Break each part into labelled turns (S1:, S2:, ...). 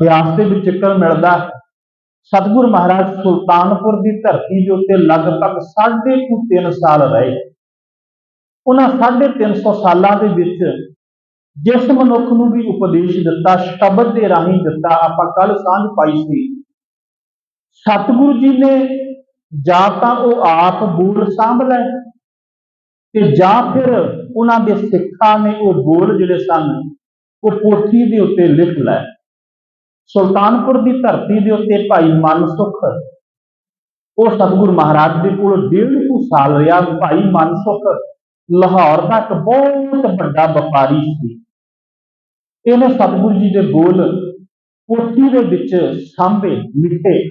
S1: ਇਤਿਹਾਸ ਦੇ ਵਿੱਚ ਜ਼ਿਕਰ ਮਿਲਦਾ ਹੈ। ਸਤਿਗੁਰ ਮਹਾਰਾਜ ਸੁਲਤਾਨਪੁਰ ਦੀ ਧਰਤੀ ਦੇ ਉੱਤੇ ਲਗਭਗ 3.5 ਸਾਲ ਰਹੇ। ਉਹਨਾਂ 350 ਸਾਲਾਂ ਦੇ ਵਿੱਚ ਜਿਸ ਮਨੁੱਖ ਨੂੰ ਵੀ ਉਪਦੇਸ਼ ਦਿੱਤਾ, ਸ਼ਬਦ ਦੇ ਰਾਹੀਂ ਦਿੱਤਾ, ਆਪਾਂ ਕੱਲ ਸਾਂਝ ਪਾਈ ਸੀ। ਸਤਿਗੁਰੂ ਜੀ ਨੇ ਜਾਂ ਤਾਂ ਉਹ ਆਪ ਬੋਲ ਸਾਂਭ ਲੈ ਤੇ ਜਾਂ ਫਿਰ ਉਹਨਾਂ ਦੇ ਸਿੱਖਾਂ ਨੇ ਉਹ ਬੋਲ ਜਿਹੜੇ ਸਨ, ਉਹ ਪੋਥੀ ਦੇ ਉੱਤੇ ਲਿਖ ਲੈ ਸੁਲਤਾਨਪੁਰ ਦੀ ਧਰਤੀ ਦੇ ਉੱਤੇ ਭਾਈ ਮਨਸੁਖ ਉਹ ਸਤਿਗੁਰੂ ਮਹਾਰਾਜ ਦੇ ਕੋਲ ਡੇਢ ਕੁ ਸਾਲ ਰਿਹਾ, ਭਾਈ ਮਨਸੁਖ ਲਾਹੌਰ ਦਾ ਇੱਕ ਬਹੁਤ ਵੱਡਾ ਵਪਾਰੀ ਸੀ। ਇਹਨੇ ਸਤਿਗੁਰੂ ਜੀ ਦੇ ਬੋਲ ਕੋਠੀ ਦੇ ਵਿੱਚ ਸਾਂਭੇ ਲਿਖੇ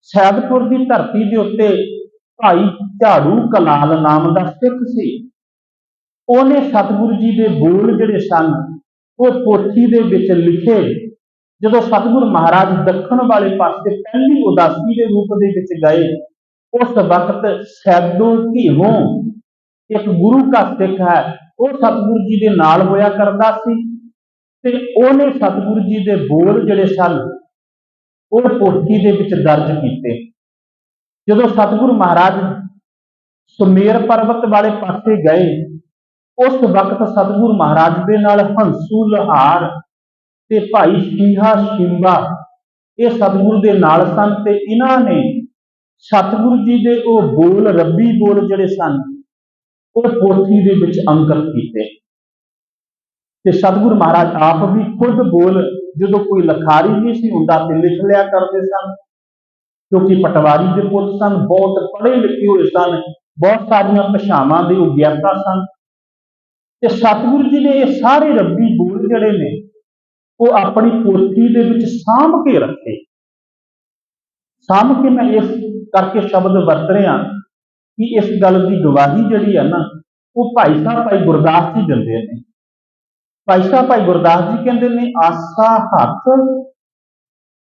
S1: ਸੈਦਪੁਰ ਦੀ ਧਰਤੀ ਦੇ ਉੱਤੇ ਭਾਈ ਝਾੜੂ ਕਲਾਲ ਨਾਮ ਦਾ ਸਿੱਖ ਸੀ। ਉਹਨੇ ਸਤਿਗੁਰੂ ਜੀ ਦੇ ਬੋਲ ਜਿਹੜੇ ਸਨ, ਉਹ ਪੋਥੀ ਦੇ ਵਿੱਚ ਲਿਖੇ ਜਦੋਂ ਸਤਿਗੁਰੂ ਮਹਾਰਾਜ ਦੱਖਣ ਵਾਲੇ ਪਾਸੇ ਪਹਿਲੀ ਉਦਾਸੀ ਦੇ ਰੂਪ ਦੇ ਵਿੱਚ ਗਏ, ਉਸ ਵਕਤ ਸੈਦੋ ਘੀਹੋਂ ਇੱਕ ਗੁਰੂ ਦਾ ਸਿੱਖ ਹੈ, ਉਹ ਸਤਿਗੁਰੂ ਜੀ ਦੇ ਨਾਲ ਹੋਇਆ ਕਰਦਾ ਸੀ ਤੇ ਉਹਨੇ ਸਤਿਗੁਰੂ ਜੀ ਦੇ ਬੋਲ ਜਿਹੜੇ ਸਨ, ਉਹ ਪੋਥੀ ਦੇ ਵਿੱਚ ਦਰਜ ਕੀਤੇ। ਜਦੋਂ ਸਤਿਗੁਰੂ ਮਹਾਰਾਜ ਸੁਮੇਰ ਪਰਬਤ ਵਾਲੇ ਪਾਸੇ ਗਏ, ਉਸ ਵਕਤ ਸਤਿਗੁਰੂ ਮਹਾਰਾਜ ਦੇ ਨਾਲ ਹੰਸੂ ਲਹਾਰ ਤੇ ਭਾਈ ਸ਼ੀਹਾ ਸ਼ਿੰਬਾ, ਇਹ ਸਤਿਗੁਰੂ ਦੇ ਨਾਲ ਸਨ ਤੇ ਇਹਨਾਂ ਨੇ ਸਤਿਗੁਰੂ ਜੀ ਦੇ ਉਹ ਬੋਲ, ਰੱਬੀ ਬੋਲ ਜਿਹੜੇ ਸਨ, ਉਹ ਪੋਥੀ ਦੇ ਵਿੱਚ ਅੰਕਿਤ ਕੀਤੇ। ਤੇ ਸਤਿਗੁਰੂ ਮਹਾਰਾਜ ਆਪ ਵੀ ਖੁਦ ਬੋਲ, ਜਦੋਂ ਕੋਈ ਲਖਾਰੀ ਨਹੀਂ ਸੀ, ਹੁੰਦਾ ਤੇ ਲਿਖ ਲਿਆ ਕਰਦੇ ਸਨ। ਕਿਉਂਕਿ ਪਟਵਾਰੀ ਦੇ ਪੁੱਤ ਸਨ, ਬਹੁਤ ਪੜ੍ਹੇ ਲਿਖੇ ਹੋਏ ਸਨ, ਬਹੁਤ ਸਾਰੀਆਂ ਭਾਸ਼ਾਵਾਂ ਦੇ ਉਹ ਗਿਆਤਾ ਸਨ। ਤੇ ਸਤਿਗੁਰੂ ਜੀ ਨੇ ਇਹ ਸਾਰੇ ਰੱਬੀ ਬੋਲ ਜਿਹੜੇ ਨੇ ਉਹ ਆਪਣੀ ਪੋਥੀ ਦੇ ਵਿੱਚ ਸਾਂਭ ਕੇ ਰੱਖੇ। ਸਾਂਭ ਕੇ ਮੈਂ ਇਸ ਕਰਕੇ ਸ਼ਬਦ ਵਰਤ ਰਿਹਾ ਕਿ ਇਸ ਗੱਲ ਦੀ ਗਵਾਹੀ ਜਿਹੜੀ ਹੈ ਨਾ, ਉਹ ਭਾਈ ਸਾਹਿਬ, ਭਾਈ ਗੁਰਦਾਸ ਜੀ ਦਿੰਦੇ ਨੇ। ਭਾਈ ਸਾਹਿਬ, ਭਾਈ ਗੁਰਦਾਸ ਜੀ ਕਹਿੰਦੇ ਨੇ, ਆਸਾ ਹੱਥ,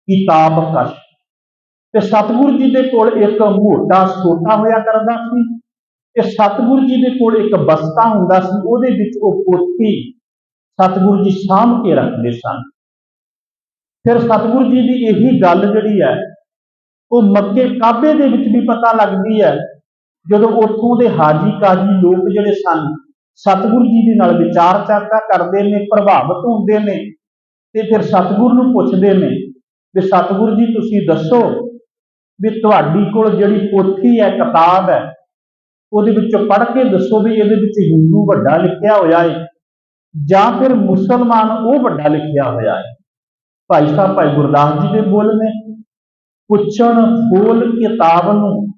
S1: ਕਿਤਾਬ ਕਸ਼। ਤੇ ਸਤਿਗੁਰੂ ਜੀ ਦੇ ਕੋਲ ਇੱਕ ਮੋਟਾ ਸੋਟਾ ਹੋਇਆ ਕਰਦਾ ਸੀ ਤੇ ਸਤਿਗੁਰੂ ਜੀ ਦੇ ਕੋਲ ਇੱਕ ਬਸਤਾ ਹੁੰਦਾ ਸੀ, ਉਹਦੇ ਵਿੱਚ ਉਹ ਪੋਥੀ ਸਤਿਗੁਰੂ ਜੀ ਸਾਂਭ ਕੇ ਰੱਖਦੇ ਸਨ। ਫਿਰ ਸਤਿਗੁਰੂ ਜੀ ਦੀ ਇਹੀ ਗੱਲ ਜਿਹੜੀ ਹੈ, ਉਹ ਮੱਕੇ ਕਾਬੇ ਦੇ ਵਿੱਚ ਵੀ ਪਤਾ ਲੱਗਦੀ ਹੈ, ਜਦੋਂ ਉੱਥੋਂ ਦੇ ਹਾਜੀ ਕਾਜੀ ਲੋਕ ਜਿਹੜੇ ਸਨ, ਸਤਿਗੁਰੂ ਜੀ ਦੇ ਨਾਲ ਵਿਚਾਰ ਚਰਚਾ ਕਰਦੇ ਨੇ, ਪ੍ਰਭਾਵਿਤ ਹੁੰਦੇ ਨੇ ਤੇ ਫਿਰ ਸਤਿਗੁਰੂ ਨੂੰ ਪੁੱਛਦੇ ਨੇ ਵੀ ਸਤਿਗੁਰੂ ਜੀ ਤੁਸੀਂ ਦੱਸੋ ਵੀ ਤੁਹਾਡੀ ਕੋਲ ਜਿਹੜੀ ਪੋਥੀ ਹੈ, ਕਿਤਾਬ ਹੈ, ਉਹਦੇ ਵਿੱਚੋਂ ਪੜ੍ਹ ਕੇ ਦੱਸੋ ਵੀ ਇਹਦੇ ਵਿੱਚ ਹਿੰਦੂ ਵੱਡਾ ਲਿਖਿਆ ਹੋਇਆ ਹੈ। ਜਾਂ ਫਿਰ ਮੁਸਲਮਾਨ ਉਹ ਵੱਡਾ ਲਿਖਿਆ ਹੋਇਆ ਹੈ। ਭਾਈ ਸਾਹਿਬ, ਭਾਈ ਗੁਰਦਾਸ ਜੀ ਦੇ ਬੋਲ ਨੇ। ਪੁੱਛਣ ਫੋਲ ਕਿਤਾਬ ਨੂੰ।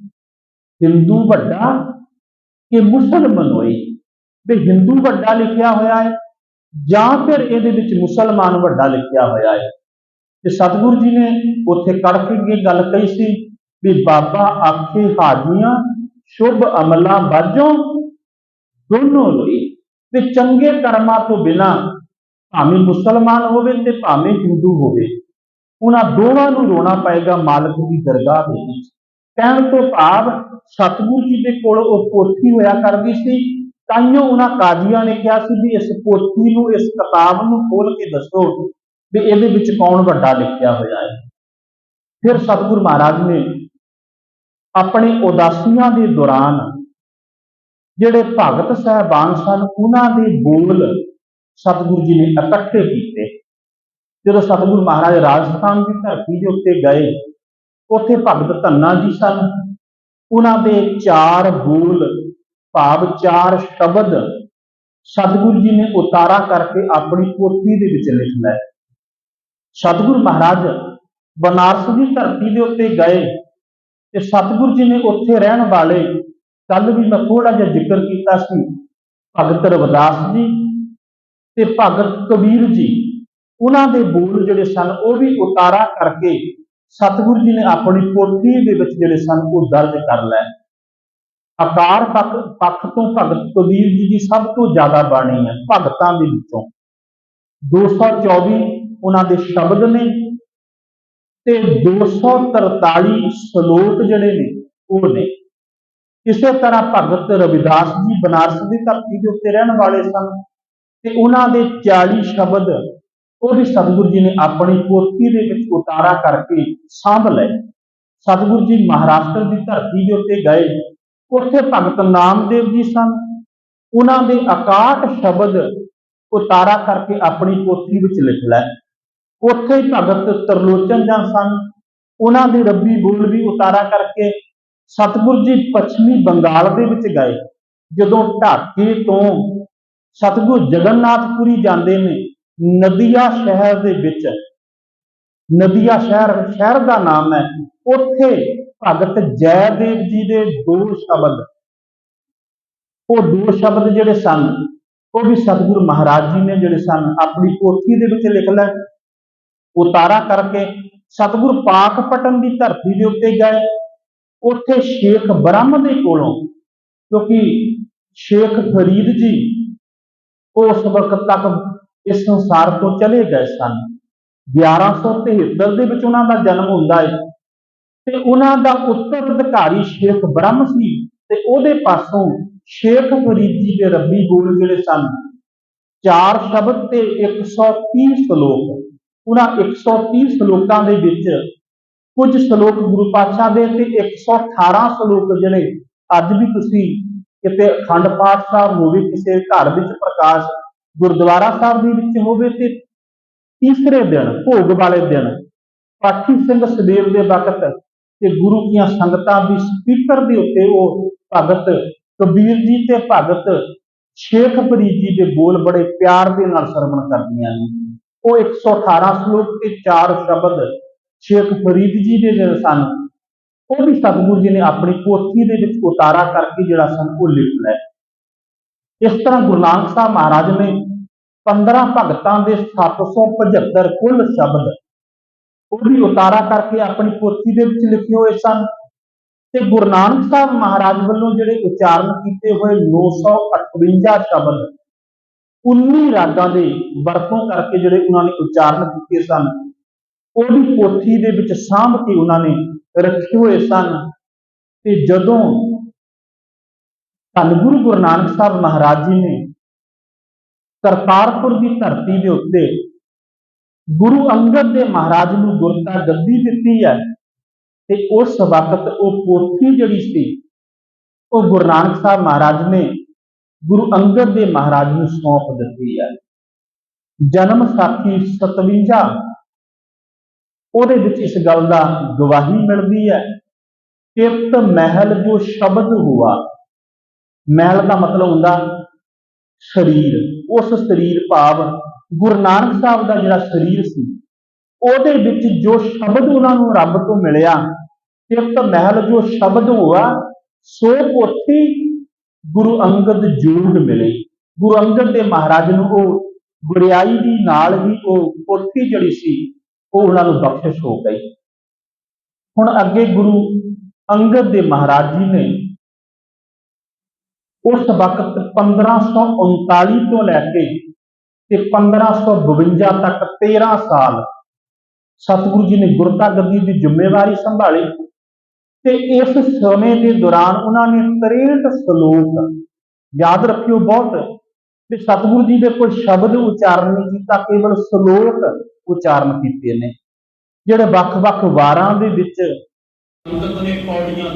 S1: ਹਿੰਦੂ ਵੱਡਾ ਕਿ ਮੁਸਲਮਾਨ ਹੋਈ? ਵੀ ਹਿੰਦੂ ਵੱਡਾ ਲਿਖਿਆ ਹੋਇਆ ਹੈ ਜਾਂ ਫਿਰ ਇਹਦੇ ਵਿੱਚ ਮੁਸਲਮਾਨ ਵੱਡਾ ਲਿਖਿਆ ਹੋਇਆ ਹੈ? ਤੇ ਸਤਿਗੁਰੂ ਜੀ ਨੇ ਉੱਥੇ ਕੜਕ ਕੇ ਗੱਲ ਕਹੀ ਸੀ ਵੀ ਬਾਬਾ ਆਖੇ ਹਾਜੀਆਂ, ਸ਼ੁਭ ਅਮਲਾਂ ਬਾਝੋਂ ਦੋਨੋਂ ਲਈ ਤੇ ਚੰਗੇ ਕਰਮਾਂ ਤੋਂ ਬਿਨਾ ਭਾਵੇਂ ਮੁਸਲਮਾਨ ਹੋਵੇ ਤੇ ਭਾਵੇਂ ਹਿੰਦੂ ਹੋਵੇ, ਉਹਨਾਂ ਦੋਵਾਂ ਨੂੰ ਰੋਣਾ ਪਏਗਾ ਮਾਲਕ ਦੀ ਦਰਗਾਹ ਦੇ ਵਿੱਚ। ਕਹਿਣ ਤੋਂ ਭਾਵ ਸਤਿਗੁਰੂ ਜੀ ਦੇ ਕੋਲ ਉਹ ਪੋਥੀ ਹੋਇਆ ਕਰਦੀ ਸੀ ਤਾਈਓ ਉਹਨਾਂ ਕਾਜ਼ੀਆਂ ਨੇ ਕਿਹਾ ਸੀ ਵੀ ਇਸ ਪੋਥੀ ਨੂੰ, ਇਸ ਕਿਤਾਬ ਨੂੰ ਖੋਲ ਕੇ ਦੱਸੋ ਵੀ ਇਹਦੇ ਵਿੱਚ ਕੌਣ ਵੱਡਾ ਲਿਖਿਆ ਹੋਇਆ ਹੈ। ਫਿਰ ਸਤਿਗੁਰੂ ਮਹਾਰਾਜ ਨੇ ਆਪਣੇ ਉਦਾਸੀਆਂ ਦੇ ਦੌਰਾਨ ਜਿਹੜੇ ਭਗਤ ਸਹਿਬਾਨ ਸਨ, ਉਹਨਾਂ ਦੇ ਬੋਲ ਸਤਿਗੁਰੂ ਜੀ ਨੇ ਇਕੱਠੇ ਕੀਤੇ। ਜਦੋਂ ਸਤਿਗੁਰੂ ਮਹਾਰਾਜ ਰਾਜਸਥਾਨ ਦੀ ਧਰਤੀ ਦੇ ਉੱਤੇ ਗਏ, ਉੱਥੇ ਭਗਤ ਧੰਨਾ ਜੀ ਸਨ। ਉਹਨਾਂ ਦੇ ਚਾਰ ਬੋਲ, ਭਾਵ ਚਾਰ ਸ਼ਬਦ ਸਤਿਗੁਰੂ ਜੀ ਨੇ ਉਤਾਰਾ ਕਰਕੇ ਆਪਣੀ ਪੋਥੀ ਦੇ ਵਿੱਚ ਲਿਖ ਲਏ। ਸਤਿਗੁਰੂ ਮਹਾਰਾਜ ਬਨਾਰਸ ਦੀ ਧਰਤੀ ਦੇ ਉੱਤੇ ਗਏ ਤੇ ਸਤਿਗੁਰੂ ਜੀ ਨੇ ਉੱਥੇ ਰਹਿਣ ਵਾਲੇ ਕੱਲ ਵੀ ਮੈਂ ਥੋੜਾ ਜਿਹਾ ਜ਼ਿਕਰ ਕੀਤਾ ਸੀ ਭਗਤ ਰਵਿਦਾਸ ਜੀ ਤੇ ਭਗਤ ਕਬੀਰ ਜੀ। ਉਹਨਾਂ ਦੇ ਬੋਲ ਜਿਹੜੇ ਸਨ, ਉਹ ਵੀ ਉਤਾਰਾ ਕਰਕੇ ਸਤਿਗੁਰੂ ਜੀ ਨੇ ਆਪਣੀ ਪੋਥੀ ਦੇ ਵਿੱਚ ਜਿਹੜੇ ਸਨ, ਉਹ ਦਰਜ ਕਰ ਲਏ। ਆਕਾਰ ਪੱਖ ਪੱਖ ਤੋਂ ਭਗਤ ਕਬੀਰ ਜੀ ਦੀ ਸਭ ਤੋਂ ਜ਼ਿਆਦਾ ਬਾਣੀ ਹੈ, ਭਗਤਾਂ ਦੇ ਵਿੱਚੋਂ। 224 ਉਹਨਾਂ ਦੇ ਸ਼ਬਦ ਨੇ ਤੇ 243 ਸ਼ਲੋਕ ਜਿਹੜੇ ਨੇ, ਉਹ ਨੇ। ਇਸੇ ਤਰ੍ਹਾਂ ਭਗਤ ਰਵਿਦਾਸ ਜੀ ਬਨਾਰਸ ਦੀ ਧਰਤੀ ਦੇ ਉੱਤੇ ਰਹਿਣ ਵਾਲੇ ਸਨ ਤੇ ਉਹਨਾਂ ਦੇ 40 ਸ਼ਬਦ ਉਹ ਵੀ ਸਤਿਗੁਰੂ ਜੀ ਨੇ ਆਪਣੀ ਪੋਥੀ ਦੇ ਵਿੱਚ ਉਤਾਰਾ ਕਰਕੇ ਸਾਂਭ ਲਏ। ਸਤਿਗੁਰੂ ਜੀ ਮਹਾਰਾਸ਼ਟਰ ਦੀ ਧਰਤੀ ਦੇ ਉੱਤੇ ਗਏ। ਉੱਥੇ ਭਗਤ ਨਾਮਦੇਵ ਜੀ ਸਨ। ਉਹਨਾਂ ਦੇ ਅਕਾਟ ਸ਼ਬਦ ਉਤਾਰਾ ਕਰਕੇ ਆਪਣੀ ਪੋਥੀ ਵਿੱਚ ਲਿਖ ਲਏ। ਉੱਥੇ ਭਗਤ ਤਰਲੋਚਨ ਜਨ ਸਨ। ਉਹਨਾਂ ਦੇ ਰੱਬੀ ਬੁੱਲ ਵੀ ਉਤਾਰਾ ਕਰਕੇ ਸਤਿਗੁਰੂ ਜੀ ਪੱਛਮੀ ਬੰਗਾਲ ਦੇ ਵਿੱਚ ਗਏ। ਜਦੋਂ ਢਾਕੇ ਤੋਂ ਸਤਿਗੁਰ ਜਗਨਨਾਥਪੁਰੀ ਜਾਂਦੇ ਨੇ ਨਦੀਆ ਸ਼ਹਿਰ ਦੇ ਵਿੱਚ। ਨਦੀਆ ਸ਼ਹਿਰ ਸ਼ਹਿਰ ਦਾ ਨਾਮ ਹੈ। ਉੱਥੇ ਭਗਤ ਜੈਦੇਵ ਜੀ ਦੇ ਦੋ ਸ਼ਬਦ। ਉਹ ਦੋ ਸ਼ਬਦ ਜਿਹੜੇ ਸਨ, ਉਹ ਵੀ ਸਤਿਗੁਰੂ ਮਹਾਰਾਜ ਜੀ ਨੇ ਜਿਹੜੇ ਸਨ, ਆਪਣੀ ਪੋਥੀ ਦੇ ਵਿੱਚ ਲਿਖ ਲੈ ਉਤਾਰਾ ਕਰਕੇ ਸਤਿਗੁਰ ਪਾਕ ਪਟਨ ਦੀ ਧਰਤੀ ਦੇ ਉੱਤੇ ਗਏ। ਉੱਥੇ ਸ਼ੇਖ ਬ੍ਰਹਮ ਦੇ ਕੋਲੋਂ, ਕਿਉਂਕਿ ਸ਼ੇਖ ਫਰੀਦ ਜੀ ਉਸ ਵਕਤ ਤੱਕ ਇਸ ਸੰਸਾਰ ਤੋਂ ਚਲੇ ਗਏ ਸਨ। 1173 ਦੇ ਵਿੱਚ ਉਹਨਾਂ ਦਾ ਜਨਮ ਹੁੰਦਾ ਹੈ ਤੇ ਉਹਨਾਂ ਦਾ ਉੱਤਰ ਅਧਿਕਾਰੀ ਸ਼ੇਖ ਬ੍ਰਹਮ ਸੀ ਤੇ ਉਹਦੇ ਪਾਸੋਂ ਸ਼ੇਖ ਫਰੀਦ ਜੀ ਦੇ ਰੱਬੀ ਬੋਲ ਜਿਹੜੇ ਸਨ, ਚਾਰ ਸ਼ਬਦ ਤੇ 130 ਸ਼ਲੋਕ। ਉਹਨਾਂ 130 ਸ਼ਲੋਕਾਂ ਦੇ ਵਿੱਚ ਕੁਝ ਸ਼ਲੋਕ ਗੁਰੂ ਪਾਤਸ਼ਾਹ ਦੇ ਤੇ 118 ਸ਼ਲੋਕ ਜਿਹੜੇ ਅੱਜ ਵੀ ਤੁਸੀਂ ਕਿਤੇ ਅਖੰਡ ਪਾਠ ਸਾਹਿਬ ਹੋਵੇ ਕਿਸੇ ਘਰ ਵਿੱਚ ਪ੍ਰਕਾਸ਼ ਗੁਰਦੁਆਰਾ ਸਾਹਿਬ ਦੇ ਵਿੱਚ ਹੋਵੇ ਤੇ ਤੀਸਰੇ ਦਿਨ, ਭੋਗ ਵਾਲੇ ਦਿਨ ਪਾਠੀ ਸਿੰਘ ਸਵੇਰ ਦੇ ਵਕਤ ਤੇ ਗੁਰੂ ਦੀਆਂ ਸੰਗਤਾਂ ਦੀ ਸਪੀਕਰ ਦੇ ਉੱਤੇ ਉਹ ਭਗਤ ਕਬੀਰ ਜੀ ਤੇ ਭਗਤ ਸ਼ੇਖ ਫਰੀਦ ਜੀ ਦੇ ਬੋਲ ਬੜੇ ਪਿਆਰ ਦੇ ਨਾਲ ਸਰਵਣ ਕਰਦੀਆਂ ਨੇ। ਉਹ 118 ਸ਼ਲੋਕ ਤੇ ਚਾਰ ਸ਼ਬਦ ਸ਼ੇਖ ਫਰੀਦ ਜੀ ਦੇ ਜਿਹੜੇ ਸਨ, ਉਹ ਵੀ ਸਤਿਗੁਰੂ ਜੀ ਨੇ ਆਪਣੀ ਪੋਥੀ ਦੇ ਵਿੱਚ ਉਤਾਰਾ ਕਰਕੇ ਜਿਹੜਾ ਸਨ, ਉਹ ਲਿਖ ਲਿਆ। ਇਸ ਤਰ੍ਹਾਂ ਗੁਰੂ ਨਾਨਕ ਸਾਹਿਬ ਮਹਾਰਾਜ ਨੇ 15 ਭਗਤਾਂ ਦੇ 775 ਕੁੱਲ ਸ਼ਬਦ ਉਹ ਵੀ ਉਤਾਰਾ ਕਰਕੇ ਆਪਣੀ ਪੋਥੀ ਦੇ ਵਿੱਚ ਲਿਖੇ ਹੋਏ ਸਨ ਤੇ ਗੁਰੂ ਨਾਨਕ ਸਾਹਿਬ ਮਹਾਰਾਜ ਵੱਲੋਂ ਜਿਹੜੇ ਉਚਾਰਨ ਕੀਤੇ ਹੋਏ 958 ਸ਼ਬਦ 19 ਰਾਗਾਂ ਦੇ ਵਰਤੋਂ ਕਰਕੇ ਜਿਹੜੇ ਉਹਨਾਂ ਨੇ ਉਚਾਰਨ ਕੀਤੇ ਸਨ ਉਹ ਵੀ ਪੋਥੀ ਦੇ ਵਿੱਚ ਸਾਂਭ ਕੇ ਉਹਨਾਂ ਨੇ ਰੱਖੇ ਹੋਏ ਸਨ। ਤੇ ਜਦੋਂ ਧੰਨ ਗੁਰੂ ਗੁਰੂ ਨਾਨਕ ਸਾਹਿਬ ਮਹਾਰਾਜ ਜੀ ਨੇ ਕਰਤਾਰਪੁਰ ਦੀ ਧਰਤੀ ਦੇ ਉੱਤੇ ਗੁਰੂ ਅੰਗਦ ਦੇ ਮਹਾਰਾਜ ਨੂੰ ਗੁਰਤਾ ਗੱਦੀ ਦਿੱਤੀ ਹੈ ਤੇ ਉਸ ਵਕਤ ਉਹ ਪੋਥੀ ਜਿਹੜੀ ਸੀ, ਉਹ ਗੁਰੂ ਨਾਨਕ ਸਾਹਿਬ ਮਹਾਰਾਜ ਨੇ ਗੁਰੂ ਅੰਗਦ ਦੇ ਮਹਾਰਾਜ ਨੂੰ ਸੌਂਪ ਦਿੱਤੀ ਹੈ। ਜਨਮ ਸਾਖੀ 57 ਉਹਦੇ ਵਿੱਚ ਇਸ ਗੱਲ ਦਾ ਗਵਾਹੀ ਮਿਲਦੀ ਹੈ। ਕਿਰਤ ਮਹਿਲ ਜੋ ਸ਼ਬਦ ਹੁਆ, ਮਹਿਲ ਦਾ ਮਤਲਬ ਹੁੰਦਾ ਸਰੀਰ, ਉਸ ਸਰੀਰ ਭਾਵ ਗੁਰੂ ਨਾਨਕ ਸਾਹਿਬ ਦਾ ਜਿਹੜਾ ਸਰੀਰ ਸੀ, ਉਹਦੇ ਵਿੱਚ ਜੋ ਸ਼ਬਦ ਉਹਨਾਂ ਨੂੰ ਰੱਬ ਤੋਂ ਮਿਲਿਆ, ਕਿਰਤ ਮਹਿਲ ਜੋ ਸ਼ਬਦ ਹੁਆ, ਸੋ ਪੋਥੀ ਗੁਰੂ ਅੰਗਦ ਜੋਗ ਮਿਲੇ। ਗੁਰੂ ਅੰਗਦ ਦੇ ਮਹਾਰਾਜ ਨੂੰ ਉਹ ਗੁਰਿਆਈ ਦੀ ਨਾਲ ਹੀ ਉਹ ਪੋਥੀ ਜਿਹੜੀ ਸੀ ਉਹ ਉਹਨਾਂ ਨੂੰ ਬਖਸ਼ਿਸ਼ ਹੋ ਗਈ। ਹੁਣ ਅੱਗੇ ਗੁਰੂ ਅੰਗਦ ਦੇ ਮਹਾਰਾਜ ਜੀ ਨੇ ਉਸ ਵਕਤ 1539 ਤੋਂ ਲੈ ਕੇ ਤੇ 1552 ਤੱਕ 13 ਸਾਲ ਸਤਿਗੁਰੂ ਜੀ ਨੇ ਗੁਰਤਾ ਗੱਦੀ ਦੀ ਜ਼ਿੰਮੇਵਾਰੀ ਸੰਭਾਲੀ ਤੇ ਇਸ ਸਮੇਂ ਦੇ ਦੌਰਾਨ ਉਹਨਾਂ ਨੇ 63 ਸ਼ਲੋਕ ਯਾਦ ਰੱਖਿਓ ਬਹੁਤ ਤੇ ਸਤਿਗੁਰੂ ਜੀ ਦੇ ਕੋਈ ਸ਼ਬਦ ਉਚਾਰਨ ਨਹੀਂ ਕੀਤਾ, ਕੇਵਲ ਸ਼ਲੋਕ ਉਚਾਰਨ ਕੀਤੇ ਨੇ। ਜਿਹੜੇ ਵੱਖ-ਵੱਖ ਵਾਰਾਂ ਦੇ ਵਿੱਚ
S2: ਅੰਗਦ ਨੇ ਪੌੜੀਆਂ